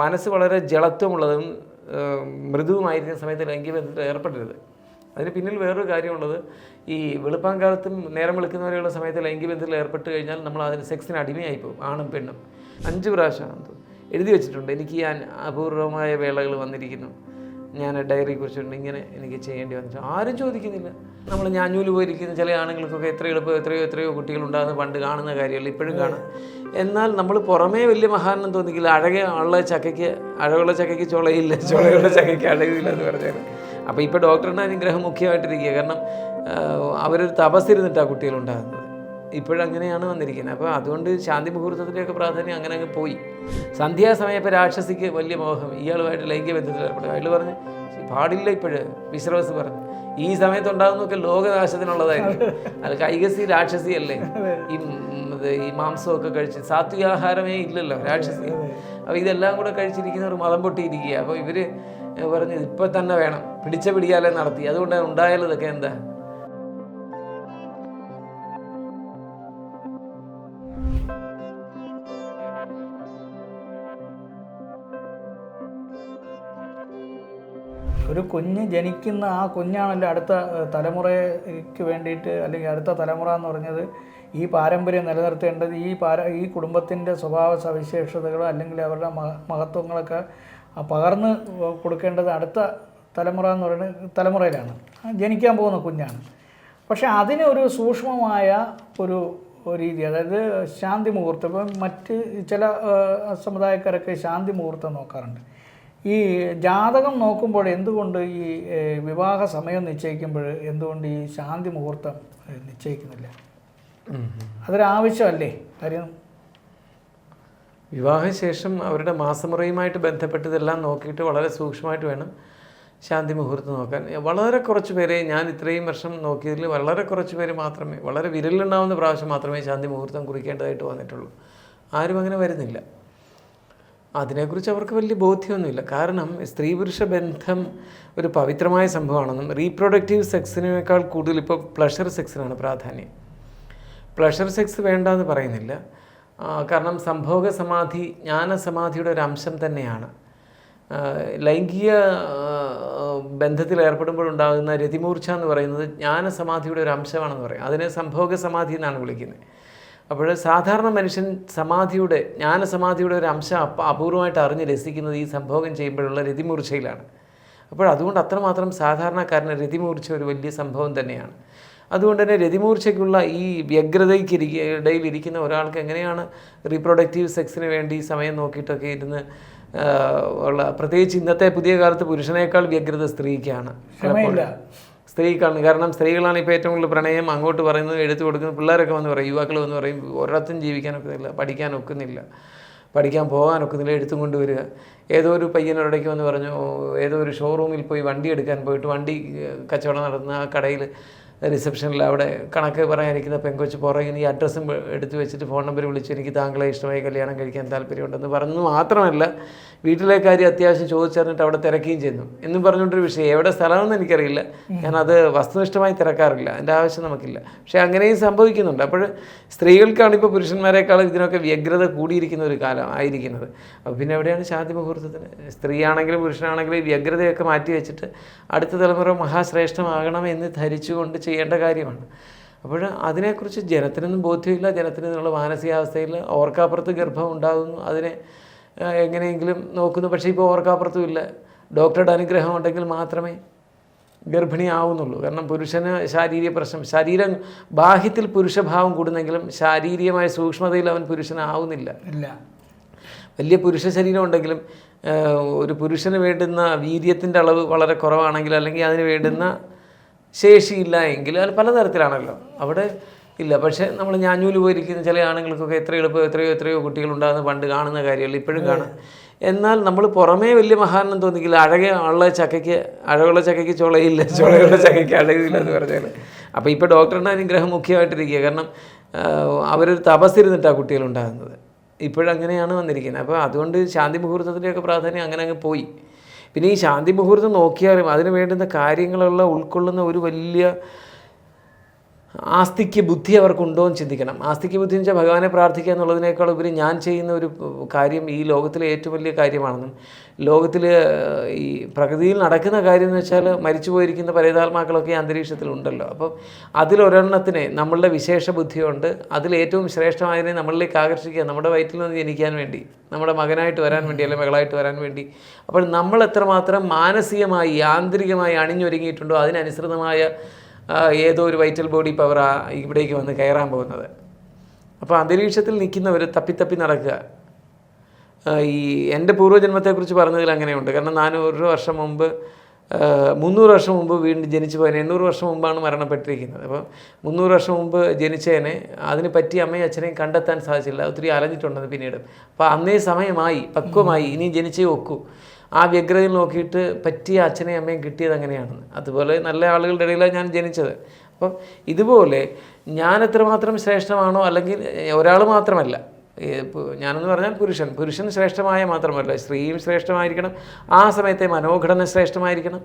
മനസ്സ് വളരെ ജളത്വമുള്ളതും മൃദുവുമായിരിക്കുന്ന സമയത്ത് ലൈംഗിക ബന്ധത്തിൽ ഏർപ്പെടരുത്. അതിന് പിന്നിൽ വേറൊരു കാര്യമുള്ളത് ഈ വെളുപ്പാങ്കാലത്തും നേരം വെളുക്കുന്നവരെയുള്ള സമയത്ത് ലൈംഗിക ബന്ധത്തിൽ ഏർപ്പെട്ട് കഴിഞ്ഞാൽ നമ്മൾ അതിന് സെക്സിന് അടിമയായി പോകും ആണും പെണ്ണും. അഞ്ച് പ്രാവശ്യമാണ് എഴുതി വെച്ചിട്ടുണ്ട്. എനിക്ക് ഈ അപൂർവമായ വേളകൾ വന്നിരിക്കുന്നു. ഞാൻ ഡയറി കുറിച്ചിട്ടുണ്ട് ഇങ്ങനെ എനിക്ക് ചെയ്യേണ്ടി വന്നിട്ട് ആരും ചോദിക്കുന്നില്ല. നമ്മൾ ഞാഞ്ഞൂൽ പോയിരിക്കുന്ന ചില ആണുങ്ങൾക്കൊക്കെ എത്ര എളുപ്പം എത്രയോ എത്രയോ കുട്ടികളുണ്ടാകുന്ന പണ്ട് കാണുന്ന കാര്യമല്ല ഇപ്പോഴും കാണാം. എന്നാൽ നമ്മൾ പുറമേ വലിയ മഹാനം തോന്നിക്കില്ല അഴകെ ഉള്ള ചക്കയ്ക്ക് അഴകുള്ള ചക്കയ്ക്ക് ചുളയില്ല ചുളയുള്ള ചക്കയ്ക്ക് അഴകില്ല എന്ന് പറഞ്ഞാൽ അപ്പോൾ ഇപ്പോൾ ഡോക്ടറിന്റെ അനുഗ്രഹം മുഖ്യമായിട്ടിരിക്കുക കാരണം അവരൊരു തപസ്സിരുന്നിട്ടാണ് കുട്ടികളുണ്ടാകുന്നത്. ഇപ്പോഴങ്ങനെയാണ് വന്നിരിക്കുന്നത്. അപ്പോൾ അതുകൊണ്ട് ശാന്തി മുഹൂർത്തത്തിന്റെയൊക്കെ പ്രാധാന്യം അങ്ങനെ അങ്ങ് പോയി. സന്ധ്യാസമയം ഇപ്പോൾ രാക്ഷസിക്ക് വലിയ മോഹം. ഇയാളുമായിട്ട് ലൈംഗിക ബന്ധത്തിൽ ഏർപ്പെടും. അയാൾ പറഞ്ഞ് പാടില്ല ഇപ്പോഴ് വിശ്രവസ് പറഞ്ഞു. ഈ സമയത്തുണ്ടാകുന്നൊക്കെ ലോകനാശത്തിനുള്ളതായിരിക്കും. അത് കൈകസി രാക്ഷസിയല്ലേ ഈ ഈ മാംസമൊക്കെ കഴിച്ച് സാത്വികാഹാരമേ ഇല്ലല്ലോ രാക്ഷസി. അപ്പോൾ ഇതെല്ലാം കൂടെ കഴിച്ചിരിക്കുന്നവർ മതം പൊട്ടിയിരിക്കുക അപ്പോൾ ഇവർ പറഞ്ഞു ഇപ്പം തന്നെ വേണം. പിടിച്ച പിടിയാലേ നടത്തി. അതുകൊണ്ട് ഉണ്ടായാലും ഇതൊക്കെ എന്താ? ഒരു കുഞ്ഞ് ജനിക്കുന്ന ആ കുഞ്ഞാണല്ലോ അടുത്ത തലമുറയ്ക്ക് വേണ്ടിയിട്ട് അല്ലെങ്കിൽ അടുത്ത തലമുറ എന്ന് പറഞ്ഞത് ഈ പാരമ്പര്യം നിലനിർത്തേണ്ടത് ഈ പാര ഈ കുടുംബത്തിന്റെ സ്വഭാവ സവിശേഷതകളോ അല്ലെങ്കിൽ അവരുടെ മഹ- മഹത്വങ്ങളൊക്കെ പകർന്ന് കൊടുക്കേണ്ടത് അടുത്ത തലമുറ എന്ന് പറയുന്നത് തലമുറയിലാണ്. ജനിക്കാൻ പോകുന്ന കുഞ്ഞാണ്. പക്ഷേ അതിനൊരു സൂക്ഷ്മമായ ഒരു രീതി അതായത് ശാന്തി മുഹൂർത്തം. ഇപ്പം മറ്റ് ചില സമുദായക്കാരൊക്കെ ശാന്തി മുഹൂർത്തം നോക്കാറുണ്ട്. ഈ ജാതകം നോക്കുമ്പോൾ എന്തുകൊണ്ട് ഈ വിവാഹ സമയം നിശ്ചയിക്കുമ്പോൾ എന്തുകൊണ്ട് ഈ ശാന്തി മുഹൂർത്തം നിശ്ചയിക്കുന്നില്ല? അതൊരാവശ്യമല്ലേ കാര്യം? വിവാഹശേഷം അവരുടെ മാസമുറയുമായിട്ട് ബന്ധപ്പെട്ടതെല്ലാം നോക്കിയിട്ട് വളരെ സൂക്ഷ്മമായിട്ട് വേണം ശാന്തി മുഹൂർത്തം നോക്കാൻ. വളരെ കുറച്ച് പേരെ ഞാൻ ഇത്രയും വർഷം നോക്കിയതിൽ വളരെ കുറച്ച് പേര് മാത്രമേ വളരെ വിരലുണ്ടാവുന്ന പ്രാവശ്യം മാത്രമേ ശാന്തി മുഹൂർത്തം കുറിക്കേണ്ടതായിട്ട് വന്നിട്ടുള്ളൂ. ആരും അങ്ങനെ വരുന്നില്ല. അതിനെക്കുറിച്ച് അവർക്ക് വലിയ ബോധ്യമൊന്നുമില്ല. കാരണം സ്ത്രീ പുരുഷ ബന്ധം ഒരു പവിത്രമായ സംഭവമാണെന്നും റീപ്രൊഡക്റ്റീവ് സെക്സിനേക്കാൾ കൂടുതൽ ഇപ്പോൾ പ്ലഷർ സെക്സിനാണ് പ്രാധാന്യം. പ്ലഷർ സെക്സ് വേണ്ട എന്ന് പറയുന്നില്ല കാരണം സംഭോഗ സമാധി ജ്ഞാനസമാധിയുടെ ഒരു അംശം തന്നെയാണ്. ലൈംഗിക ബന്ധത്തിൽ ഏർപ്പെടുമ്പോഴുണ്ടാകുന്ന രതിമൂർച്ച എന്ന് പറയുന്നത് ജ്ഞാനസമാധിയുടെ ഒരു അംശമാണെന്ന് പറയും. അതിനെ സംഭോഗ സമാധി എന്നാണ് വിളിക്കുന്നത്. അപ്പോൾ സാധാരണ മനുഷ്യൻ സമാധിയുടെ ജ്ഞാനസമാധിയുടെ ഒരു അംശം അപ്പം അപൂർവമായിട്ട് അറിഞ്ഞ് രസിക്കുന്നത് ഈ സംഭോഗം ചെയ്യുമ്പോഴുള്ള രതിമൂർച്ചയിലാണ്. അപ്പോൾ അതുകൊണ്ട് അത്രമാത്രം സാധാരണക്കാരന് രതിമൂർച്ച ഒരു വലിയ സംഭവം തന്നെയാണ്. അതുകൊണ്ട് തന്നെ രതിമൂർച്ചയ്ക്കുള്ള ഈ വ്യഗ്രതയ്ക്ക് ഇടയിൽ ഇരിക്കുന്ന ഒരാൾക്ക് എങ്ങനെയാണ് റീപ്രൊഡക്റ്റീവ് സെക്സിന് വേണ്ടി സമയം നോക്കിയിട്ടൊക്കെ ഇരുന്ന് ഉള്ള പ്രത്യേകിച്ച് ഇന്നത്തെ പുതിയ കാലത്ത് പുരുഷനേക്കാൾ വ്യഗ്രത സ്ത്രീക്കാണ്. സ്ത്രീക്കാണ്. കാരണം സ്ത്രീകളാണ് ഇപ്പോൾ ഏറ്റവും കൂടുതൽ പ്രണയം അങ്ങോട്ട് പറയുന്നത് എടുത്തു കൊടുക്കുന്നത്. പിള്ളേരൊക്കെ വന്ന് പറയും യുവാക്കൾ വന്ന് പറയും ഒരിടത്തും ജീവിക്കാനൊക്കുന്നില്ല പഠിക്കാൻ ഒക്കുന്നില്ല പഠിക്കാൻ പോകാൻ ഒക്കുന്നില്ല എടുത്തും കൊണ്ടുവരിക. ഏതോ ഒരു പയ്യനൊരിടയ്ക്ക് വന്ന് പറഞ്ഞു ഏതോ ഒരു ഷോറൂമിൽ പോയി വണ്ടി എടുക്കാൻ പോയിട്ട് വണ്ടി കച്ചവടം നടത്തുന്ന ആ കടയിൽ റിസപ്ഷനിൽ അവിടെ കണക്ക് പറയാനിരിക്കുന്ന പെങ്കൊച്ച് പുറകിന് ഈ അഡ്രസ്സും എടുത്തു വെച്ചിട്ട് ഫോൺ നമ്പർ വിളിച്ച് എനിക്ക് താങ്കളെ ഇഷ്ടമായി കല്യാണം കഴിക്കാൻ താല്പര്യമുണ്ടെന്ന് പറഞ്ഞു മാത്രമല്ല വീട്ടിലെ കാര്യം അത്യാവശ്യം ചോദിച്ചറിഞ്ഞിട്ട് അവിടെ തിരക്കുകയും ചെയ്യുന്നു. എന്നും പറഞ്ഞുകൊണ്ടൊരു വിഷയം. എവിടെ സ്ഥലമെന്ന് എനിക്കറിയില്ല. ഞാൻ അത് വസ്തുനിഷ്ഠമായി തിരക്കാറില്ല. അതിന്റെ ആവശ്യം നമുക്കില്ല. പക്ഷേ അങ്ങനെയും സംഭവിക്കുന്നുണ്ട്. അപ്പോൾ സ്ത്രീകൾക്കാണ് ഇപ്പോൾ പുരുഷന്മാരെക്കാളും ഇതിനൊക്കെ വ്യഗ്രത കൂടിയിരിക്കുന്ന ഒരു കാലം ആയിരിക്കുന്നത്. അപ്പോൾ പിന്നെ എവിടെയാണ് ശാന്തി മുഹൂർത്തത്തിന്? സ്ത്രീയാണെങ്കിലും പുരുഷനാണെങ്കിലും ഈ വ്യഗ്രതയൊക്കെ മാറ്റി വെച്ചിട്ട് അടുത്ത തലമുറ മഹാശ്രേഷ്ഠമാകണം എന്ന് ധരിച്ചുകൊണ്ട് ചെയ്യേണ്ട കാര്യമാണ്. അപ്പോൾ അതിനെക്കുറിച്ച് ജനത്തിനൊന്നും ബോധ്യമില്ല. ജനത്തിന് മാനസികാവസ്ഥയിൽ ഓർക്കാപ്പുറത്ത് ഗർഭം ഉണ്ടാകുന്നു. അതിനെ എങ്ങനെയെങ്കിലും നോക്കുന്നു. പക്ഷേ ഇപ്പോൾ ഓർക്കാപ്പുറത്തും ഇല്ല. ഡോക്ടറുടെ അനുഗ്രഹം ഉണ്ടെങ്കിൽ മാത്രമേ ഗർഭിണിയാവുന്നുള്ളൂ. കാരണം പുരുഷന് ശാരീരിക പ്രശ്നം ശരീരം ബാഹ്യത്തിൽ പുരുഷഭാവം കൂടുന്നെങ്കിലും ശാരീരികമായ സൂക്ഷ്മതയിൽ അവൻ പുരുഷനാവുന്നില്ല. ഇല്ല. വലിയ പുരുഷ ശരീരം ഉണ്ടെങ്കിലും ഒരു പുരുഷന് വേണ്ടുന്ന വീര്യത്തിന്റെ അളവ് വളരെ കുറവാണെങ്കിൽ അല്ലെങ്കിൽ അതിന് വേണ്ടുന്ന ശേഷിയില്ല എങ്കിൽ അത് പലതരത്തിലാണല്ലോ. അവിടെ ഇല്ല പക്ഷേ നമ്മൾ ഞാഞ്ഞൂൽ പോയിരിക്കുന്ന ചില ആണുങ്ങൾക്കൊക്കെ എത്ര എളുപ്പം എത്രയോ എത്രയോ കുട്ടികളുണ്ടാകുന്ന പണ്ട് കാണുന്ന കാര്യമല്ല ഇപ്പോഴും കാണാം. എന്നാൽ നമ്മൾ പുറമേ വലിയ മഹാനം തോന്നിക്കില്ല അഴകെ ഉള്ള ചക്കയ്ക്ക് അഴകുള്ള ചക്കയ്ക്ക് ചുളയില്ല ചുളയുള്ള ചക്കയ്ക്ക് അഴകില്ല എന്ന് പറഞ്ഞാൽ അപ്പോൾ ഇപ്പോൾ ഡോക്ടറിന്റെ അനുഗ്രഹം മുഖ്യമായിട്ടിരിക്കുക. കാരണം അവരൊരു തപസ്സിരുന്നിട്ടാണ് കുട്ടികളുണ്ടാകുന്നത്. ഇപ്പോഴങ്ങനെയാണ് വന്നിരിക്കുന്നത്. അപ്പോൾ അതുകൊണ്ട് ശാന്തി മുഹൂർത്തത്തിന്റെയൊക്കെ പ്രാധാന്യം അങ്ങനെ അങ്ങ് പോയി. പിന്നെ ഈ ശാന്തി മുഹൂർത്തം നോക്കിയാലും അതിന് വേണ്ടുന്ന കാര്യങ്ങളുള്ള ഉൾക്കൊള്ളുന്ന ഒരു വലിയ ആസ്തിക്ക് ബുദ്ധി അവർക്കുണ്ടോ എന്ന് ചിന്തിക്കണം. ആസ്തിക്ക് ബുദ്ധി എന്ന് വെച്ചാൽ ഭഗവാനെ പ്രാർത്ഥിക്കുക എന്നുള്ളതിനേക്കാൾ ഉപരി ഞാൻ ചെയ്യുന്ന ഒരു കാര്യം ഈ ലോകത്തിലെ ഏറ്റവും വലിയ കാര്യമാണെന്നും ലോകത്തിൽ ഈ പ്രകൃതിയിൽ നടക്കുന്ന കാര്യം എന്ന് വെച്ചാൽ മരിച്ചു പോയിരിക്കുന്ന പരേതാത്മാക്കളൊക്കെ അന്തരീക്ഷത്തിലുണ്ടല്ലോ അപ്പം അതിലൊരെണ്ണത്തിനെ നമ്മളുടെ വിശേഷ ബുദ്ധിയുണ്ട്. അതിലേറ്റവും ശ്രേഷ്ഠമായതിനെ നമ്മളിലേക്ക് ആകർഷിക്കുക നമ്മുടെ വയറ്റിൽ നിന്ന് ജനിക്കാൻ വേണ്ടി നമ്മുടെ മകനായിട്ട് വരാൻ വേണ്ടി അല്ലെങ്കിൽ മകളായിട്ട് വരാൻ വേണ്ടി. അപ്പോൾ നമ്മൾ എത്രമാത്രം മാനസികമായി യാന്ത്രികമായി അണിഞ്ഞൊരുങ്ങിയിട്ടുണ്ടോ അതിനനുസൃതമായ ഏതോ ഒരു വൈറ്റൽ ബോഡി പവർ ഇവിടേക്ക് വന്ന് കയറാൻ പോകുന്നത്. അപ്പോൾ അന്തരീക്ഷത്തിൽ നിൽക്കുന്നവർ തപ്പിത്തപ്പി നടക്കുക. ഈ എന്റെ പൂർവജന്മത്തെക്കുറിച്ച് പറഞ്ഞതിൽ അങ്ങനെയുണ്ട്. കാരണം നാനൂറ് വർഷം മുമ്പ് മുന്നൂറ് വർഷം മുമ്പ് വീണ്ടും ജനിച്ചു പോയതിന് എണ്ണൂറ് വർഷം മുമ്പാണ് മരണപ്പെട്ടിരിക്കുന്നത്. അപ്പം മുന്നൂറ് വർഷം മുമ്പ് ജനിച്ചതിനെ അതിന് പറ്റിയ അമ്മയും അച്ഛനെയും കണ്ടെത്താൻ സാധിച്ചില്ല. ഒത്തിരി അലഞ്ഞിട്ടുണ്ടെന്ന് പിന്നീട്. അപ്പോൾ അന്നേ സമയമായി പക്വമായി ഇനി ജനിച്ചേ ഒക്കൂ. ആ വ്യഗ്രതയിൽ നോക്കിയിട്ട് പറ്റിയ അച്ഛനെയും അമ്മയും കിട്ടിയത് അങ്ങനെയാണെന്ന്. അതുപോലെ നല്ല ആളുകളുടെ ഇടയിലാണ് ഞാൻ ജനിച്ചത്. അപ്പം ഇതുപോലെ ഞാൻ എത്രമാത്രം ശ്രേഷ്ഠമാണോ അല്ലെങ്കിൽ ഒരാൾ മാത്രമല്ല ഞാനെന്ന് പറഞ്ഞാൽ പുരുഷൻ. പുരുഷൻ ശ്രേഷ്ഠമായ മാത്രമല്ല. സ്ത്രീയും ശ്രേഷ്ഠമായിരിക്കണം. ആ സമയത്തെ മനോഘടന ശ്രേഷ്ഠമായിരിക്കണം.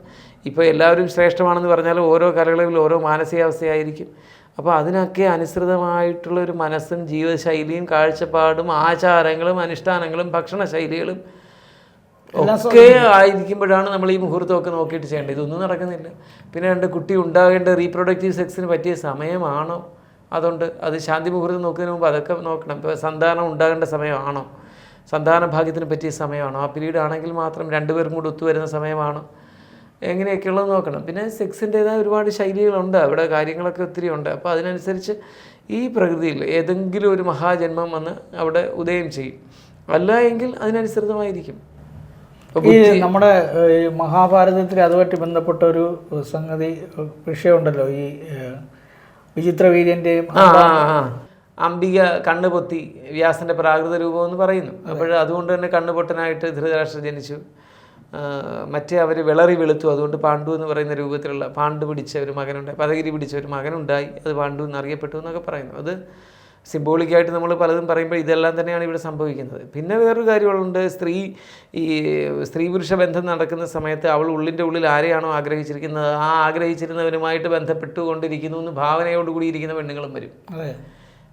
ഇപ്പോൾ എല്ലാവരും ശ്രേഷ്ഠമാണെന്ന് പറഞ്ഞാൽ ഓരോ കലകളിൽ ഓരോ മാനസികാവസ്ഥയായിരിക്കും. അപ്പോൾ അതിനൊക്കെ അനുസൃതമായിട്ടുള്ള ഒരു മനസ്സും ജീവിതശൈലിയും കാഴ്ചപ്പാടും ആചാരങ്ങളും അനുഷ്ഠാനങ്ങളും ഭക്ഷണശൈലികളും ഒക്കെ ആയിരിക്കുമ്പോഴാണ് നമ്മൾ ഈ മുഹൂർത്തമൊക്കെ നോക്കിയിട്ട് ചെയ്യേണ്ടത്. ഇതൊന്നും നടക്കുന്നില്ല. പിന്നെ രണ്ട് കുട്ടി ഉണ്ടാകേണ്ട റീപ്രൊഡക്റ്റീവ് സെക്സിന് പറ്റിയ സമയമാണോ? അതുകൊണ്ട് അത് ശാന്തി മുഹൂർത്തം നോക്കുന്നതിന് മുമ്പ് അതൊക്കെ നോക്കണം. ഇപ്പോൾ സന്താനം ഉണ്ടാകേണ്ട സമയമാണോ? സന്താന ഭാഗ്യത്തിന് പറ്റിയ സമയമാണോ? ആ പീരീഡ് ആണെങ്കിൽ മാത്രം രണ്ടുപേരും കൂടി ഒത്തുവരുന്ന സമയമാണോ? എങ്ങനെയൊക്കെയുള്ളത് നോക്കണം. പിന്നെ സെക്സിന്റേതായ ഒരുപാട് ശൈലികളുണ്ട്. അവിടെ കാര്യങ്ങളൊക്കെ ഒത്തിരി ഉണ്ട്. അപ്പോൾ അതിനനുസരിച്ച് ഈ പ്രകൃതിയിൽ ഏതെങ്കിലും ഒരു മഹാജന്മം വന്ന് അവിടെ ഉദയം ചെയ്യും. അല്ല എങ്കിൽ അതിനനുസൃതമായിരിക്കും. ഈ നമ്മുടെ മഹാഭാരതത്തിൽ അതുമായിട്ട് ബന്ധപ്പെട്ട ഒരു സംഗതി വിഷയമുണ്ടല്ലോ. ഈ വിചിത്ര വീര്യന്റെയും. അംബിക കണ്ണുപൊത്തി വ്യാസന്റെ പ്രാകൃത രൂപം എന്ന് പറയുന്നു. അപ്പോൾ അതുകൊണ്ട് തന്നെ കണ്ണുപൊട്ടനായിട്ട് ധൃതരാഷ്ട്രം ജനിച്ചു. മറ്റേ അവർ വിളറി വെളുത്തു. അതുകൊണ്ട് പാണ്ഡു എന്ന് പറയുന്ന രൂപത്തിലുള്ള പാണ്ഡു പിടിച്ച ഒരു മകനുണ്ടായി പദഗിരി പിടിച്ച ഒരു മകനുണ്ടായി. അത് പാണ്ഡു എന്നറിയപ്പെട്ടു എന്നൊക്കെ പറയുന്നു. അത് സിംബോളിക്കായിട്ട് നമ്മൾ പലതും പറയുമ്പോൾ ഇതെല്ലാം തന്നെയാണ് ഇവിടെ സംഭവിക്കുന്നത്. പിന്നെ വേറൊരു കാര്യങ്ങളുണ്ട് സ്ത്രീ ഈ സ്ത്രീ പുരുഷ ബന്ധം നടക്കുന്ന സമയത്ത് അവൾ ഉള്ളിന്റെ ഉള്ളിൽ ആരെയാണോ ആഗ്രഹിച്ചിരിക്കുന്നത്? ആ ആഗ്രഹിച്ചിരുന്നവരുമായിട്ട് ബന്ധപ്പെട്ടുകൊണ്ടിരിക്കുന്നു എന്ന് ഭാവനയോടുകൂടി ഇരിക്കുന്ന പെണ്ണുങ്ങളും വരും.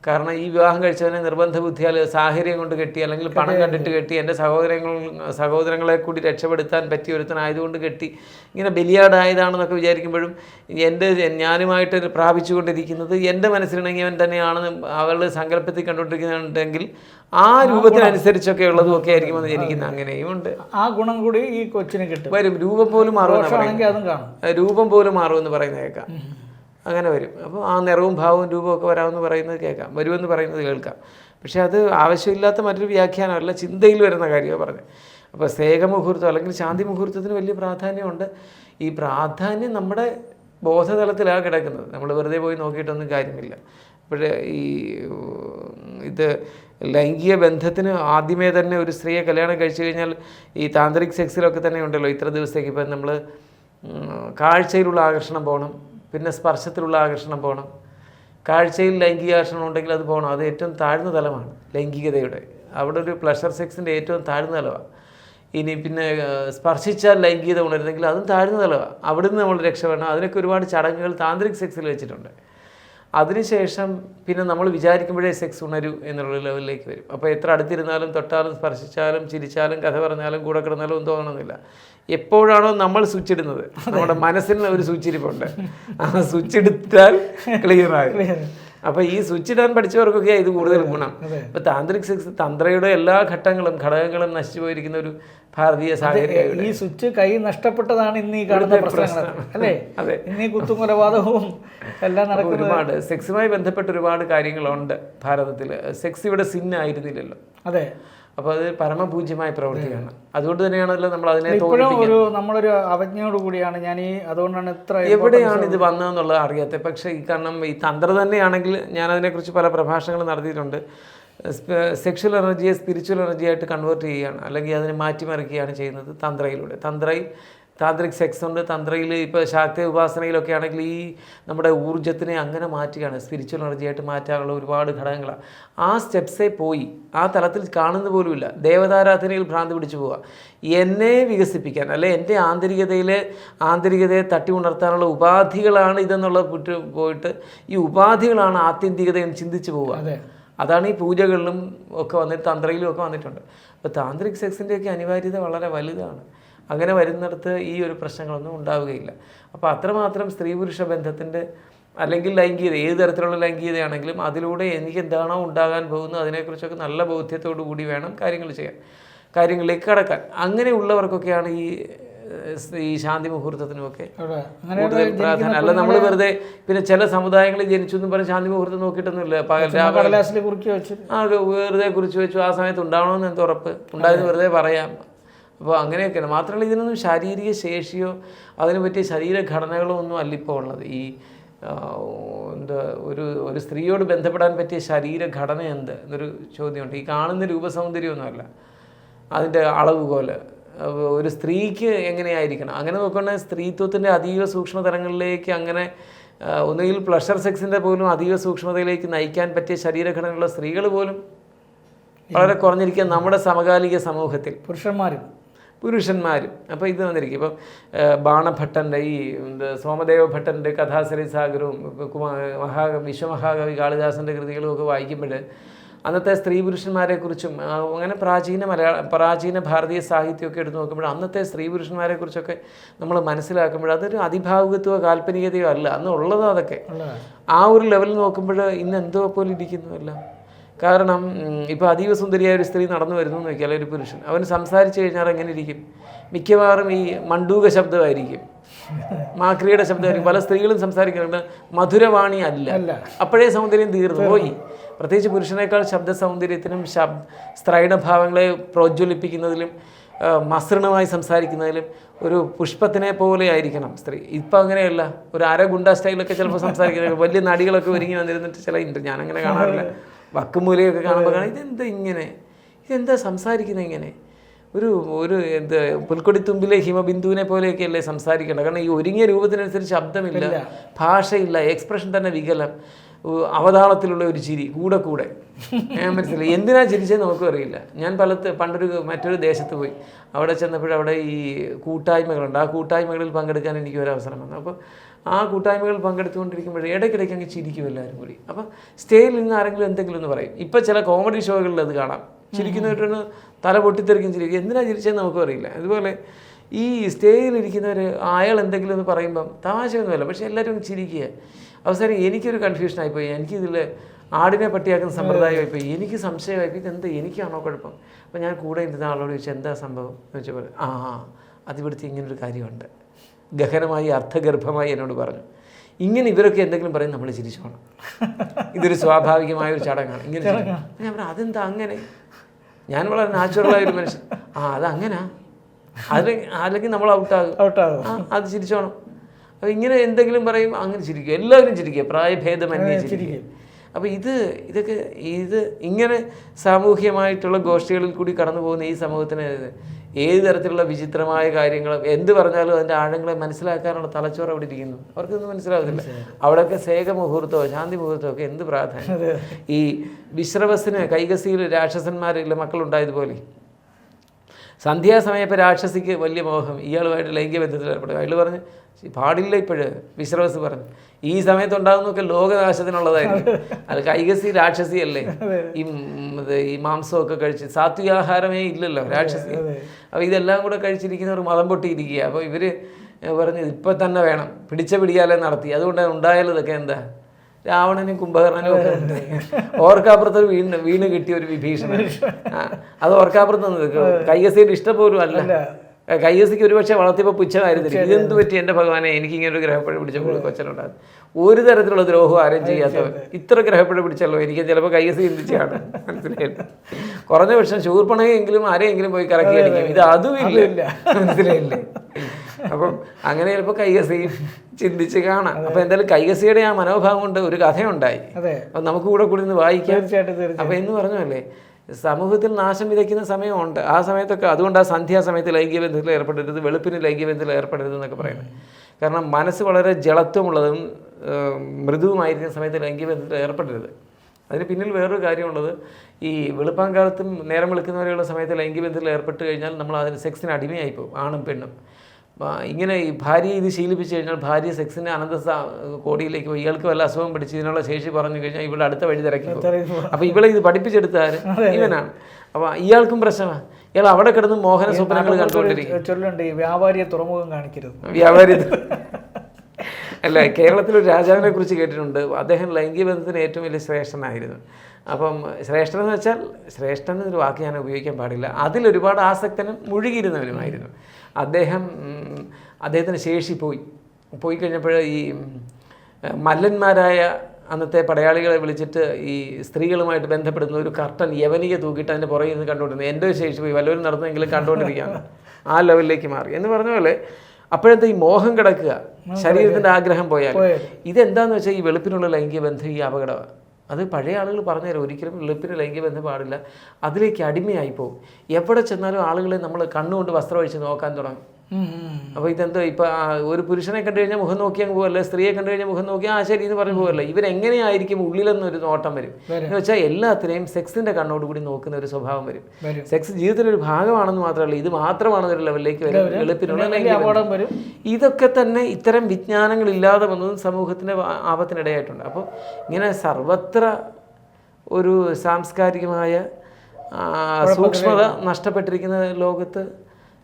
കാരണം ഈ വിവാഹം കഴിച്ചവനെ നിർബന്ധ ബുദ്ധിയാൽ സാഹചര്യം കൊണ്ട് കെട്ടി അല്ലെങ്കിൽ പണം കണ്ടിട്ട് കെട്ടി എന്റെ സഹോദരങ്ങൾ സഹോദരങ്ങളെ കൂടി രക്ഷപ്പെടുത്താൻ പറ്റിയ ഒരുത്തനായതുകൊണ്ട് കെട്ടി. ഇങ്ങനെ ബലിയാടായതാണെന്നൊക്കെ വിചാരിക്കുമ്പോഴും എന്റെ ഞാനുമായിട്ട് പ്രാപിച്ചുകൊണ്ടിരിക്കുന്നത് എന്റെ മനസ്സിലിണങ്ങിയവൻ തന്നെയാണെന്ന് അവളുടെ സങ്കല്പത്തിൽ കണ്ടുകൊണ്ടിരിക്കുന്നുണ്ടെങ്കിൽ ആ രൂപത്തിനനുസരിച്ചൊക്കെ ഉള്ളതും ഒക്കെ ആയിരിക്കും എന്ന് ജനിക്കുന്ന അങ്ങനെയും ഉണ്ട്. ആ ഗുണം കൂടി ഈ കൊച്ചിനെ കിട്ടും. വരും. രൂപം പോലും മാറുമെന്ന് കാണും. രൂപം പോലും മാറുമെന്ന് പറയുന്നത് കേൾക്കാം. അങ്ങനെ വരും. അപ്പോൾ ആ നിറവും ഭാവവും രൂപവും ഒക്കെ വരാമെന്ന് പറയുന്നത് കേൾക്കാം. വരുമെന്ന് പറയുന്നത് കേൾക്കാം. പക്ഷേ അത് ആവശ്യമില്ലാത്ത മറ്റൊരു വ്യാഖ്യാനമല്ല ചിന്തയിൽ വരുന്ന കാര്യമാണ് പറഞ്ഞത്. അപ്പോൾ സ്നേഹമുഹൂർത്തം അല്ലെങ്കിൽ ശാന്തി മുഹൂർത്തത്തിന് വലിയ പ്രാധാന്യമുണ്ട്. ഈ പ്രാധാന്യം നമ്മുടെ ബോധതലത്തിലാണ് കിടക്കുന്നത്. നമ്മൾ വെറുതെ പോയി നോക്കിയിട്ടൊന്നും കാര്യമില്ല. അപ്പോൾ ഈ ഇത് ലൈംഗിക ബന്ധത്തിന് ആദ്യമേ തന്നെ ഒരു സ്ത്രീയെ കല്യാണം കഴിച്ചു കഴിഞ്ഞാൽ ഈ താന്ത്രിക് സെക്സിലൊക്കെ തന്നെ ഉണ്ടല്ലോ. ഇത്ര ദിവസത്തേക്ക് ഇപ്പം നമ്മൾ കാഴ്ചയിലുള്ള ആകർഷണം പോകണം പിന്നെ സ്പർശത്തിലുള്ള ആകർഷണം പോകണം. കാഴ്ചയിൽ ലൈംഗിക ആകർഷണം ഉണ്ടെങ്കിൽ അത് പോകണം. അത് ഏറ്റവും താഴ്ന്ന തലമാണ് ലൈംഗികതയുടെ. അവിടെ ഒരു പ്ലഷർ സെക്സിന്റെ ഏറ്റവും താഴ്ന്ന തലമാണ് ഇനി പിന്നെ സ്പർശിച്ചാൽ ലൈംഗികത ഉണരുന്നെങ്കിൽ അതും താഴ്ന്ന തലമാണ് അവിടുന്ന് നമ്മൾ രക്ഷപ്പെടണം. അതിനൊക്കെ ഒരുപാട് ചടങ്ങുകൾ താന്ത്രിക് സെക്സിൽ വെച്ചിട്ടുണ്ട്. അതിനുശേഷം പിന്നെ നമ്മൾ വിചാരിക്കുമ്പോഴേ സെക്സ് ഉണരൂ എന്നുള്ള ലെവലിലേക്ക് വരും. അപ്പോൾ എത്ര അടുത്തിരുന്നാലും തൊട്ടാലും സ്പർശിച്ചാലും ചിരിച്ചാലും കഥ പറഞ്ഞാലും കൂടെ കിടന്നാലും ഒന്നും തോന്നണമെന്നില്ല എപ്പോഴാണോ നമ്മൾ സ്വിച്ച് ഇടുന്നത്. നമ്മുടെ മനസ്സിന് ഒരു സ്വിച്ച് ഇരിപ്പുണ്ട്. ആ സ്വിച്ച് ആകും. അപ്പോൾ ഈ സ്വിച്ച് ഇടാൻ പഠിച്ചവർക്കൊക്കെ ഇത് കൂടുതൽ ഗുണം. ഇപ്പോൾ താന്ത്രിക് സെക്സ് തന്ത്രയുടെ എല്ലാ ഘട്ടങ്ങളും ഘടകങ്ങളും നശിച്ചു പോയിരിക്കുന്ന ഒരു ഭാരതീയ സാഹചര്യം ഈ സ്വിച്ച് കൈ നഷ്ടപ്പെട്ടതാണ് ഇന്ന് ഈ കാണുന്ന പ്രശ്നങ്ങൾ അല്ലേ? അതെ. ഇന്ന് ഈ കുത്തും കൊലപാതകവും എല്ലാം ഒരുപാട് സെക്സുമായി ബന്ധപ്പെട്ട് ഒരുപാട് കാര്യങ്ങളുണ്ട് ഭാരതത്തിൽ സെക്സ് ഇവിടെ സിന്നായിരുന്നില്ലല്ലോ അതെ. അപ്പോൾ അത് പരമപൂജ്യമായ പ്രവൃത്തിയാണ്. അതുകൊണ്ട് തന്നെയാണല്ലോ നമ്മൾ അതിനെ ഒരു നമ്മളൊരു അവജ്ഞയോട് കൂടിയാണ് ഞാൻ ഈ അതുകൊണ്ടാണ് ഇത്ര എവിടെയാണ് ഇത് വന്നതെന്നുള്ളത് അറിയാത്തത് പക്ഷേ ഈ കാരണം ഈ തന്ത്ര തന്നെയാണെങ്കിൽ ഞാൻ അതിനെക്കുറിച്ച് പല പ്രഭാഷണങ്ങൾ നടത്തിയിട്ടുണ്ട്. സെക്ഷൽ എനർജിയെ സ്പിരിച്വൽ എനർജി ആയിട്ട് കൺവേർട്ട് ചെയ്യുകയാണ്. അല്ലെങ്കിൽ അതിനെ മാറ്റിമറിക്കുകയാണ് ചെയ്യുന്നത് തന്ത്രയിലൂടെ. തന്ത്രയിൽ താന്ത്രിക് സെക്സ് ഉണ്ട്. തന്ത്രയിൽ ഇപ്പോൾ ശാക്തി ഉപാസനയിലൊക്കെ ആണെങ്കിൽ ഈ നമ്മുടെ ഊർജത്തിനെ അങ്ങനെ മാറ്റുകയാണ്. സ്പിരിച്വൽ എനർജിയായിട്ട് മാറ്റാനുള്ള ഒരുപാട് ഘടകങ്ങളാണ് ആ സ്റ്റെപ്സേ പോയി. ആ തലത്തിൽ കാണുന്ന പോലുമില്ല. ദേവതാരാധനയിൽ ഭ്രാന്ത് പിടിച്ചു പോവുക എന്നെ വികസിപ്പിക്കാൻ അല്ലെ എന്റെ ആന്തരികതയിലെ ആന്തരികതയെ തട്ടി ഉണർത്താനുള്ള ഉപാധികളാണ് ഇതെന്നുള്ളത് വിട്ട് പോയിട്ട് ഈ ഉപാധികളാണ് ആത്യന്തികത എന്ന് ചിന്തിച്ചു പോവുക അതെ. അതാണ് ഈ പൂജകളിലും ഒക്കെ വന്നിട്ട് തന്ത്രയിലും ഒക്കെ വന്നിട്ടുണ്ട്. അപ്പോൾ താന്ത്രിക് സെക്സിന്റെയൊക്കെ അനിവാര്യത വളരെ വലുതാണ്. അങ്ങനെ വരുന്നിടത്ത് ഈ ഒരു പ്രശ്നങ്ങളൊന്നും ഉണ്ടാവുകയില്ല. അപ്പോൾ അത്രമാത്രം സ്ത്രീ പുരുഷ ബന്ധത്തിന്റെ അല്ലെങ്കിൽ ലൈംഗികത ഏത് തരത്തിലുള്ള ലൈംഗികതയാണെങ്കിലും അതിലൂടെ എനിക്ക് എന്താണോ ഉണ്ടാകാൻ പോകുന്നത് അതിനെക്കുറിച്ചൊക്കെ നല്ല ബോധ്യത്തോടു കൂടി വേണം കാര്യങ്ങൾ ചെയ്യാൻ കാര്യങ്ങളിലേക്ക് കടക്കാൻ. അങ്ങനെയുള്ളവർക്കൊക്കെയാണ് ഈ ഈ ശാന്തി മുഹൂർത്തത്തിനുമൊക്കെ കൂടുതൽ പ്രാധാന്യം. അല്ല നമ്മൾ വെറുതെ പിന്നെ ചില സമുദായങ്ങളിൽ ജനിച്ചു എന്ന് പറഞ്ഞ് ശാന്തി മുഹൂർത്തം നോക്കിയിട്ടൊന്നുമില്ല. പകൽ കടലാസിൽ കുറുക്കി വെച്ച്. ആ വെറുതെ കുറിച്ച് വെച്ചു. ആ സമയത്ത് ഉണ്ടാവണമെന്ന് എന്ത് ഉറപ്പ് ഉണ്ടായെന്ന് വെറുതെ പറയാം. അപ്പോൾ അങ്ങനെയൊക്കെയാണ്. മാത്രമല്ല ഇതിനൊന്നും ശാരീരിക ശേഷിയോ അതിന് പറ്റിയ ശരീരഘടനകളോ ഒന്നും അല്ല ഇപ്പോൾ ഉള്ളത്. ഈ എന്താ ഒരു ഒരു സ്ത്രീയോട് ബന്ധപ്പെടാൻ പറ്റിയ ശരീരഘടന എന്ത് എന്നൊരു ചോദ്യമുണ്ട്. ഈ കാണുന്ന രൂപസൗന്ദര്യമൊന്നുമല്ല. അതിന്റെ അളവ് പോലെ. ഒരു സ്ത്രീക്ക് എങ്ങനെയായിരിക്കണം? അങ്ങനെ നോക്കുകയാണെങ്കിൽ സ്ത്രീത്വത്തിന്റെ അതീവ സൂക്ഷ്മ തലങ്ങളിലേക്ക് അങ്ങനെ ഒന്നുകിൽ പ്ലഷർ സെക്സിന്റെ പോലും അതീവ സൂക്ഷ്മതയിലേക്ക് നയിക്കാൻ പറ്റിയ ശരീരഘടനയുള്ള സ്ത്രീകൾ പോലും വളരെ കുറഞ്ഞിരിക്കുക നമ്മുടെ സമകാലിക സമൂഹത്തിൽ. പുരുഷന്മാരും പുരുഷന്മാരും. അപ്പോൾ ഇത് വന്നിരിക്കും. ഇപ്പം ബാണഭട്ടന്റെ ഈ സോമദേവ ഭട്ടന്റെ കഥാസരി സാഗരവും കുമാ മഹാ വിശ്വമഹാകവി കാളിദാസന്റെ കൃതികളും ഒക്കെ വായിക്കുമ്പോൾ അന്നത്തെ സ്ത്രീ പുരുഷന്മാരെക്കുറിച്ചും കുറിച്ചും അങ്ങനെ പ്രാചീന മലയാള പ്രാചീന ഭാരതീയ സാഹിത്യമൊക്കെ എടുത്ത് നോക്കുമ്പോൾ അന്നത്തെ സ്ത്രീ പുരുഷന്മാരെക്കുറിച്ചൊക്കെ നമ്മൾ മനസ്സിലാക്കുമ്പോൾ അതൊരു അതിഭാവുകത്വമോ കാൽപ്പനികതയോ അല്ല. അന്ന് ഉള്ളതോ. അതൊക്കെ ആ ഒരു ലെവലിൽ നോക്കുമ്പോൾ ഇന്ന് എന്തോ പോലെ ഇരിക്കുന്നു എല്ലാം. കാരണം ഇപ്പോൾ അതീവ സുന്ദരിയായ ഒരു സ്ത്രീ നടന്നു വരുന്നു എന്ന് വയ്ക്കുക ഒരു പുരുഷൻ. അവൻ സംസാരിച്ചു കഴിഞ്ഞാൽ എങ്ങനെ ഇരിക്കും? മിക്കവാറും ഈ മണ്ടൂക ശബ്ദമായിരിക്കും. മാക്രിയുടെ ശബ്ദമായിരിക്കും. പല സ്ത്രീകളും സംസാരിക്കുന്നുണ്ട്. മധുരവാണി അല്ല. അപ്പോഴേ സൗന്ദര്യം തീർന്നു പോയി പ്രത്യേകിച്ച് പുരുഷനേക്കാൾ ശബ്ദ സൗന്ദര്യത്തിനും ശബ് സ്ത്രൈണഭാവങ്ങളെ പ്രോജ്വലിപ്പിക്കുന്നതിലും മസൃണമായി സംസാരിക്കുന്നതിലും ഒരു പുഷ്പത്തിനെ പോലെ ആയിരിക്കണം സ്ത്രീ. ഇപ്പം അങ്ങനെയല്ല. ഒരു അര ഗുണ്ട സ്റ്റൈലൊക്കെ ചിലപ്പോൾ സംസാരിക്കുന്നത് വലിയ നടികളൊക്കെ ഒരുങ്ങി വന്നിരുന്നിട്ട് ചില ഉണ്ട് ഞാനങ്ങനെ കാണാറില്ല. വക്കുമൂലയൊക്കെ കാണുമ്പോൾ കാണാം ഇതെന്താ ഇങ്ങനെ? ഇതെന്താ സംസാരിക്കുന്നത് ഇങ്ങനെ? ഒരു ഒരു എന്ത് പുൽക്കൊടിത്തുമ്പിലെ ഹിമബിന്ദുവിനെ പോലെയൊക്കെ അല്ലേ സംസാരിക്കേണ്ടത്. കാരണം ഈ ഒരുങ്ങിയ രൂപത്തിനനുസരിച്ച് ശബ്ദമില്ല ഭാഷയില്ല എക്സ്പ്രഷൻ തന്നെ വികലം അവതാളത്തിലുള്ള ഒരു ചിരി കൂടെ കൂടെ. ഞാൻ മനസ്സിലായി? എന്തിനാ ചിരിച്ചത് നമുക്കും അറിയില്ല. ഞാൻ പലത്ത് പണ്ടൊരു മറ്റൊരു ദേശത്ത് പോയി. അവിടെ ചെന്നപ്പോഴവിടെ ഈ കൂട്ടായ്മകളുണ്ട്. ആ കൂട്ടായ്മകളിൽ പങ്കെടുക്കാൻ എനിക്ക് ഒരു അവസരം വന്നു. അപ്പോൾ ആ കൂട്ടായ്മകൾ പങ്കെടുത്തുകൊണ്ടിരിക്കുമ്പോൾ ഇടയ്ക്കിടയ്ക്ക് അങ്ങ് ചിരിക്കും എല്ലാവരും കൂടി. അപ്പം സ്റ്റേയിൽ നിന്ന് ആരെങ്കിലും എന്തെങ്കിലും ഒന്ന് പറയും. ഇപ്പം ചില കോമഡി ഷോകളിൽ അത് കാണാം. ചിരിക്കുന്നവരോട് തല പൊട്ടിത്തെറിക്കും ചിരിക്കും എന്തിനാ ചിരിച്ചതെന്ന് നമുക്കും അറിയില്ല. അതുപോലെ ഈ സ്റ്റേജിൽ ഇരിക്കുന്നവർ അയാൾ എന്തെങ്കിലും ഒന്ന് പറയുമ്പം തമാശയൊന്നുമല്ല. പക്ഷെ എല്ലാവരും ചിരിക്കുക. അവസാനം എനിക്കൊരു കൺഫ്യൂഷനായിപ്പോയി എനിക്കിതിൽ ആടിനെ പട്ടിയാക്കുന്ന സമ്പ്രദായമായിപ്പോയി. എനിക്ക് സംശയമായിപ്പോയി. എന്താ എനിക്കാണോ കുഴപ്പം? അപ്പോൾ ഞാൻ കൂടെ ഇരുന്ന ആളോട് ചോദിച്ചു എന്താ സംഭവം? എന്ന് ആ ആ അതിവിടുത്തെ ഇങ്ങനൊരു കാര്യമുണ്ട്. ഗഹനമായി അർത്ഥഗർഭമായി എന്നോട് പറഞ്ഞു. ഇങ്ങനെ ഇവരൊക്കെ എന്തെങ്കിലും പറയും നമ്മൾ ചിരിച്ചോണം ഇതൊരു സ്വാഭാവികമായ ഒരു ചടങ്ങാണ്. ഇങ്ങനെ ഞാൻ പറഞ്ഞു അതെന്താ അങ്ങനെ? ഞാൻ വളരെ നാച്ചുറലായ ഒരു മനുഷ്യൻ. ആ അതങ്ങനാ അല്ലെങ്കിൽ അല്ലെങ്കിൽ നമ്മൾ ഔട്ടാകും. അത് ചിരിച്ചോണം അപ്പോൾ ഇങ്ങനെ എന്തെങ്കിലും പറയും അങ്ങനെ ചിരിക്കും. എല്ലാവരും ചിരിക്കുക. പ്രായഭേദമന്യേ ചിരിക്കും. അപ്പോൾ ഇത് ഇതൊക്കെ ഇത് ഇങ്ങനെ സാമൂഹ്യമായിട്ടുള്ള ഗോഷ്ഠികളിൽ കൂടി കടന്നു പോകുന്ന ഈ സമൂഹത്തിന് ഏത് തരത്തിലുള്ള വിചിത്രമായ കാര്യങ്ങളും എന്ത് പറഞ്ഞാലും അതിന്റെ ആഴങ്ങളെ മനസ്സിലാക്കാനുള്ള തലച്ചോറ് അവിടെ ഇരിക്കുന്നു. അവർക്കൊന്നും മനസ്സിലാകത്തില്ല അവിടെയൊക്കെ സേക മുഹൂർത്തമോ ശാന്തി മുഹൂർത്തമോ ഒക്കെ എന്ത് പ്രാധാന്യം? ഈ വിശ്രവസിന് കൈകസിയിൽ രാക്ഷസന്മാരില്ല മക്കളുണ്ടായതുപോലെ. സന്ധ്യാസമയപ്പോൾ രാക്ഷസിക്ക് വലിയ മോഹം. ഇയാളുമായിട്ട് ലൈംഗിക ബന്ധത്തിൽ ഏർപ്പെടുക. അയാൾ പറഞ്ഞ് പാടില്ല ഇപ്പോഴ് വിശ്രവസ് പറഞ്ഞു. ഈ സമയത്ത് ഉണ്ടാകുന്നൊക്കെ ലോകനാശത്തിനുള്ളതായിരുന്നു അത്. കൈകസി രാക്ഷസി അല്ലേ? ഈ ഈ മാംസമൊക്കെ കഴിച്ച് സാത്വികാഹാരമേ ഇല്ലല്ലോ രാക്ഷസി. അപ്പോൾ ഇതെല്ലാം കൂടെ കഴിച്ചിരിക്കുന്നവർ മതം പൊട്ടിയിരിക്കുക അപ്പോൾ ഇവർ പറഞ്ഞു ഇപ്പം തന്നെ വേണം. പിടിച്ച പിടിയാലേ നടത്തി. അതുകൊണ്ട് ഉണ്ടായാലും ഇതൊക്കെ എന്താ? രാവണനും കുംഭകർണനും ഒക്കെ ഉണ്ട്. ഓർക്കാപ്പുറത്ത് വീണ് വീണ് കിട്ടിയ ഒരു വിഭീഷണൻ. അത് ഓർക്കാപ്പുറത്ത് നിൽക്കും. കൈകസിയുടെ ഇഷ്ടം പോലും അല്ല. കൈകസിക്ക് ഒരുപക്ഷെ വളർത്തിയപ്പോൾ പുച്ഛമായിരുന്നില്ല. ഇതെന്ത് പറ്റി എന്റെ ഭഗവാനെ? എനിക്ക് ഇങ്ങനെ ഒരു ഗ്രഹപ്പഴ പിടിച്ചപ്പോൾ കൊച്ചനുണ്ടാകും ഒരു തരത്തിലുള്ള ദ്രോഹവും ആരും ചെയ്യാത്തവൻ. ഇത്ര ഗ്രഹപ്പഴ പിടിച്ചല്ലോ. എനിക്ക് ചിലപ്പോൾ കൈകസി ചിന്തിച്ചാണ് മനസ്സിലായില്ല. കുറഞ്ഞ പക്ഷം ശൂർപ്പണയെങ്കിലും ആരെയെങ്കിലും പോയി കറക്കി അടിക്കും. ഇത് അതുമില്ല. മനസ്സിലായില്ലേ? അപ്പം അങ്ങനെ ചിലപ്പോൾ കൈകസിയും ചിന്തിച്ച് കാണാം. അപ്പം എന്തായാലും കൈകസിയുടെ ആ മനോഭാവം കൊണ്ട് ഒരു കഥയുണ്ടായി. അപ്പം നമുക്ക് കൂടെ കൂടി വായിക്കാം. അപ്പൊ എന്ന് പറഞ്ഞല്ലേ സമൂഹത്തിൽ നാശം വിതയ്ക്കുന്ന സമയമുണ്ട്. ആ സമയത്തൊക്കെ അതുകൊണ്ട് ആ സന്ധ്യാസമയത്ത് ലൈംഗിക ബന്ധത്തിൽ ഏർപ്പെടരുത് വെളുപ്പിന് ലൈംഗിക ബന്ധത്തിൽ ഏർപ്പെടരുത് എന്നൊക്കെ പറയുന്നത്. കാരണം മനസ്സ് വളരെ ജളത്വമുള്ളതും മൃദുവുമായിരിക്കുന്ന സമയത്ത് ലൈംഗിക ബന്ധത്തിൽ ഏർപ്പെടരുത്. അതിന് പിന്നിൽ വേറൊരു കാര്യമുള്ളത് ഈ വെളുപ്പാങ്കാലത്തും നേരം വെളുക്കുന്നവരെയുള്ള സമയത്ത് ലൈംഗിക ബന്ധത്തിൽ ഏർപ്പെട്ട് കഴിഞ്ഞാൽ നമ്മൾ അതിന് സെക്സിന് അടിമയായി പോകും ആണും പെണ്ണും. ഇങ്ങനെ ഈ ഭാര്യ ഇത് ശീലിപ്പിച്ചു കഴിഞ്ഞാൽ ഭാര്യ സെക്സിന്റെ അനന്ത കോടിയിലേക്ക് പോയി. ഇയാൾക്ക് വല്ല അസുഖം പിടിച്ച് ഇതിനുള്ള ശേഷി പറഞ്ഞു കഴിഞ്ഞാൽ ഇവിടെ അടുത്ത വഴി തിരക്കി അപ്പോൾ ഇവളെ ഇത് പഠിപ്പിച്ചെടുത്താൽ ഇവനാണ്. അപ്പോൾ ഇയാൾക്കും പ്രശ്നമാണ് ഇയാൾ അവിടെ കിടന്ന് മോഹന സ്വപ്നങ്ങൾ കണ്ടുകൊണ്ടിരിക്കും. ചൊല്ലുണ്ട് വ്യാപാരിയെ തുറമുഖം കാണിക്കരുത്. വ്യാപാരി അല്ല കേരളത്തിലൊരു രാജാവിനെ കുറിച്ച് കേട്ടിട്ടുണ്ട്. അദ്ദേഹം ലൈംഗിക ബന്ധത്തിന് ഏറ്റവും വലിയ ശ്രേഷ്ഠനായിരുന്നു. അപ്പം ശ്രേഷ്ഠൻ എന്ന് വെച്ചാൽ ശ്രേഷ്ഠൻ എന്നൊരു വാക്ക് ഞാൻ ഉപയോഗിക്കാൻ പാടില്ല. അതിലൊരുപാട് ആസക്തനും മുഴുകിയിരുന്നവനുമായിരുന്നു. അദ്ദേഹം അദ്ദേഹത്തിന് ശേഷി പോയി. പോയി കഴിഞ്ഞപ്പോൾ ഈ മല്ലന്മാരായ അന്നത്തെ പടയാളികളെ വിളിച്ചിട്ട് ഈ സ്ത്രീകളുമായിട്ട് ബന്ധപ്പെടുന്ന ഒരു കർട്ടൻ യവനിക തൂക്കിയിട്ട് അതിന്റെ പുറകിൽ നിന്ന് കണ്ടുകൊണ്ടിരുന്നത് എന്റെ ഒരു ശേഷി പോയി വല്ലവരും നടന്നെങ്കിലും കണ്ടുകൊണ്ടിരിക്കുകയാണ്. ആ ലെവലിലേക്ക് മാറി. എന്ന് പറഞ്ഞ പോലെ അപ്പോഴത്തെ ഈ മോഹം കിടക്കുക ശരീരത്തിന്റെ ആഗ്രഹം പോയാൽ ഇതെന്താന്ന് വെച്ചാൽ ഈ വെളുപ്പിനുള്ള ലൈംഗിക ബന്ധം ഈ അപകടമാണ്. അത് പഴയ ആളുകൾ പറഞ്ഞു തരാം ഒരിക്കലും വെളുപ്പിന് ലൈംഗിക ബന്ധം പാടില്ല. അതിലേക്ക് അടിമയായി പോകും എവിടെ ചെന്നാലും ആളുകളെ നമ്മൾ കണ്ണുകൊണ്ട് വസ്ത്രം ഒഴിച്ച് നോക്കാൻ തുടങ്ങും. അപ്പോൾ ഇതെന്തോ ഇപ്പോൾ ഒരു പുരുഷനെ കണ്ടു കഴിഞ്ഞാൽ മുഖം നോക്കി അങ്ങ് പോകല്ലേ സ്ത്രീയെ കണ്ടു കഴിഞ്ഞാൽ മുഖം നോക്കി ആ ശരി എന്ന് പറഞ്ഞു പോകല്ലേ ഇവരെങ്ങനെയായിരിക്കും ഉള്ളിലെന്നൊരു നോട്ടം വരും. എന്ന് വെച്ചാൽ എല്ലാത്തിനെയും സെക്സിന്റെ കണ്ണോടുകൂടി നോക്കുന്ന ഒരു സ്വഭാവം വരും. സെക്സ് ജീവിതത്തിന്റെ ഒരു ഭാഗമാണെന്ന് മാത്രമല്ല ഇത് മാത്രമാണ് ഒരു ലെവലിലേക്ക് വരും. ഇതൊക്കെ തന്നെ ഇത്തരം വിജ്ഞാനങ്ങളില്ലാതെ വന്നതും സമൂഹത്തിന്റെ ആപത്തിനിടയായിട്ടുണ്ട്. അപ്പോൾ ഇങ്ങനെ സർവത്ര ഒരു സാംസ്കാരികമായ സൂക്ഷ്മത നഷ്ടപ്പെട്ടിരിക്കുന്ന ലോകത്ത്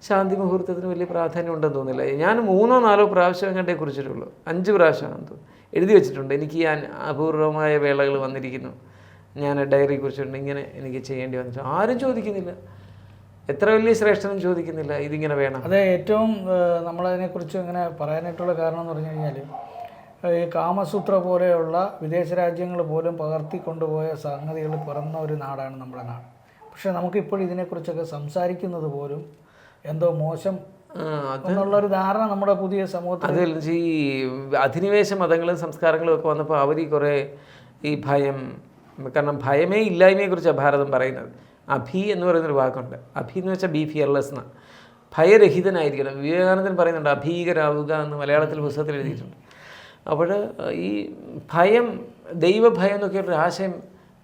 ശാന്തി മുഹൂർത്തത്തിന് വലിയ പ്രാധാന്യം ഉണ്ടെന്ന് തോന്നുന്നില്ല. ഞാൻ മൂന്നോ നാലോ പ്രാവശ്യം കണ്ടേ കുറിച്ചിട്ടുള്ളൂ. അഞ്ച് പ്രാവശ്യമാണെന്ന് തോന്നുന്നു എഴുതി വെച്ചിട്ടുണ്ട്. എനിക്ക് ഈ അപൂർവമായ വേളകൾ വന്നിരിക്കുന്നു. ഞാൻ ഡയറി കുറിച്ചിട്ടുണ്ട്. ഇങ്ങനെ എനിക്ക് ചെയ്യേണ്ടി വന്നിട്ട് ആരും ചോദിക്കുന്നില്ല. എത്ര വലിയ ശ്രേഷ്ഠനും ചോദിക്കുന്നില്ല. ഇതിങ്ങനെ വേണം. അതെ ഏറ്റവും നമ്മളതിനെക്കുറിച്ച് ഇങ്ങനെ പറയാനായിട്ടുള്ള കാരണം എന്ന് പറഞ്ഞു കഴിഞ്ഞാൽ ഈ കാമസൂത്ര പോലെയുള്ള വിദേശ രാജ്യങ്ങൾ പോലും പകർത്തി കൊണ്ടുപോയ സംഗതികൾ പിറന്ന ഒരു നാടാണ് നമ്മുടെ നാട്. പക്ഷേ നമുക്കിപ്പോൾ ഇതിനെക്കുറിച്ചൊക്കെ സംസാരിക്കുന്നത് പോലും എന്തോ മോശം എന്നുള്ളൊരു ധാരണ നമ്മുടെ പുതിയ സമൂഹത്തിൽ. അതിൽ ഈ അധിനിവേശ മതങ്ങളും സംസ്കാരങ്ങളും ഒക്കെ വന്നപ്പോൾ അവർ ഈ കുറേ ഈ ഭയം കാരണം ഭയമേ ഇല്ലായ്മയെ കുറിച്ചാണ് ഭാരതം പറയുന്നത്. അഭി എന്ന് പറയുന്നൊരു വാക്കുണ്ട്. അഭി എന്ന് വെച്ചാൽ ബി ഫിയർലെസ് എന്ന ഭയരഹിതനായിരിക്കണം. വിവേകാനന്ദൻ പറയുന്നുണ്ട് അഭീകരാവുക എന്ന് മലയാളത്തിൽ പുസ്തകത്തിൽ എഴുതിയിട്ടുണ്ട്. അപ്പോൾ ഈ ഭയം ദൈവഭയം എന്നൊക്കെ ഒരു ആശയം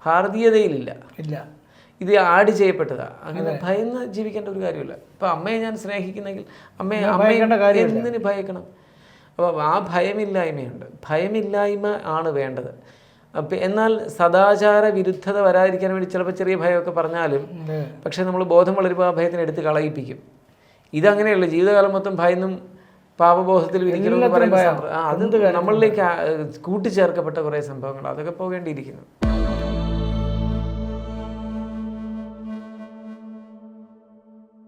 ഭാരതീയതയിലില്ല. ഇല്ല. ഇത് ആഡ് ചെയ്യപ്പെട്ടതാണ് അങ്ങനെ ഭയന്ന് ജീവിക്കേണ്ട ഒരു കാര്യമില്ല. ഇപ്പം അമ്മയെ ഞാൻ സ്നേഹിക്കുന്നെങ്കിൽ അമ്മയെ അമ്മയെ എന്തിന് ഭയക്കണം? അപ്പോൾ ആ ഭയമില്ലായ്മയുണ്ട്. ഭയമില്ലായ്മ ആണ് വേണ്ടത്. അപ്പം എന്നാൽ സദാചാര വിരുദ്ധത വരാതിരിക്കാൻ വേണ്ടി ചിലപ്പോൾ ചെറിയ ഭയമൊക്കെ പറഞ്ഞാലും. പക്ഷേ നമ്മൾ ബോധം വളരുമ്പോൾ ആ ഭയത്തിന് എടുത്ത് കളയിപ്പിക്കും. ഇതങ്ങനെയല്ല ജീവിതകാലം മൊത്തം ഭയന്നും പാപബോധത്തിൽ ഇരിക്കണമെന്ന് പറയുന്ന അത് നമ്മളിലേക്ക് കൂട്ടിച്ചേർക്കപ്പെട്ട കുറേ സംഭവങ്ങൾ അതൊക്കെ പോകേണ്ടിയിരിക്കുന്നു.